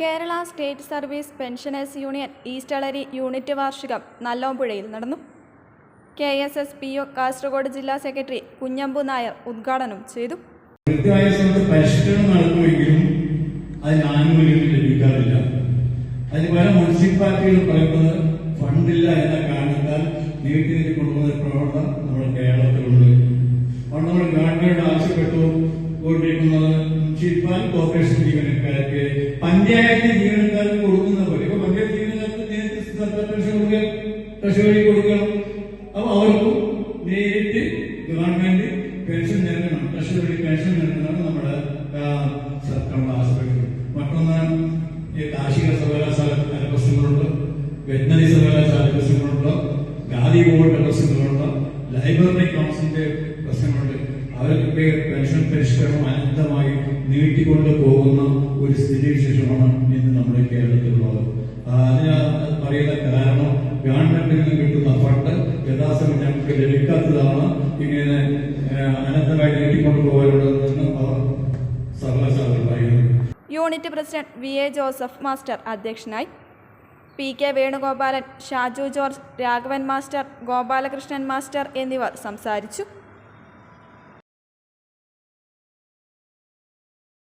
Kerala state service pensioners union East Eleri unit വാർഷികം നല്ലോമ്പുഴയിൽ നടന്നു. K S S P O Kasaragod ജില്ലാ secretary Kunhambu Nair ഉദ്ഘാടനം ചെയ്തു. കൃത്യമായ സമയത്ത് പരിഷ്കരണം നടത്തുമെങ്കിലും അതിന് ആനുകൂല്യം ലഭിക്കാറില്ല. അതിന് പല മുനിസിപ്പാലിറ്റികൾ പറയുന്നത് ഫണ്ടില്ല എന്ന കാരണത്താൽ നീട്ടി നീട്ടി കൊണ്ടുപോകുന്ന പ്രവണത പ്രവർത്തനം മുനിസിപ്പൽ കോർപ്പറേഷൻ ജീവനക്കാർക്ക് പഞ്ചായത്ത് ജീവനക്കാർക്ക് കൊടുക്കുന്ന പോലെ. ഇപ്പൊ പഞ്ചായത്ത് ജീവനക്കാർക്ക് നേരിട്ട് സർക്കാർ പെൻഷൻ കൊടുക്കുക. ട്രഷറി കൊടുക്കണം. അപ്പൊ അവർക്കും നേരിട്ട് ഗവൺമെന്റ് പെൻഷൻ നൽകണം. ട്രഷറി പെൻഷൻ നൽകുന്നതാണ് നമ്മുടെ ആ, സർക്കാർ മറ്റൊന്നാണ് കാർഷിക സർവകലാശാല പ്രശ്നങ്ങളുണ്ട് വെറ്റിനറി സർവകലാശാല പ്രശ്നങ്ങളുണ്ട് ഖാദി ബോർഡ് പ്രശ്നങ്ങളുണ്ട് ലൈബ്രറി കൗൺസിലിന്റെ പ്രശ്നങ്ങളുണ്ട്. അവർക്ക് പെൻഷൻ പരിഷ്കരണം അനന്തമായി നീട്ടിക്കൊണ്ട് പോകുന്ന ഒരു സ്ഥിതിവിശേഷമാണ് ഇന്ന് നമ്മുടെ കേരളത്തിലുള്ളത്. അതിന് പറയുന്ന കാരണം ഗവൺമെന്റിൽ നിന്ന് കിട്ടുന്ന ഫണ്ട് യഥാസമയം ഞങ്ങൾക്ക് ലഭിക്കാത്തതാണ്. ഇങ്ങനെ അനന്തമായി നീട്ടിക്കൊണ്ട് പോകാനുള്ളതെന്ന് അവർ സർവകലാശാല പറയുന്നു unit president V A Joseph master അധ്യക്ഷനായി. P K Venugopalan Shaju George Raghavan master Gopalakrishnan master എന്നിവർ സംസാരിച്ചു.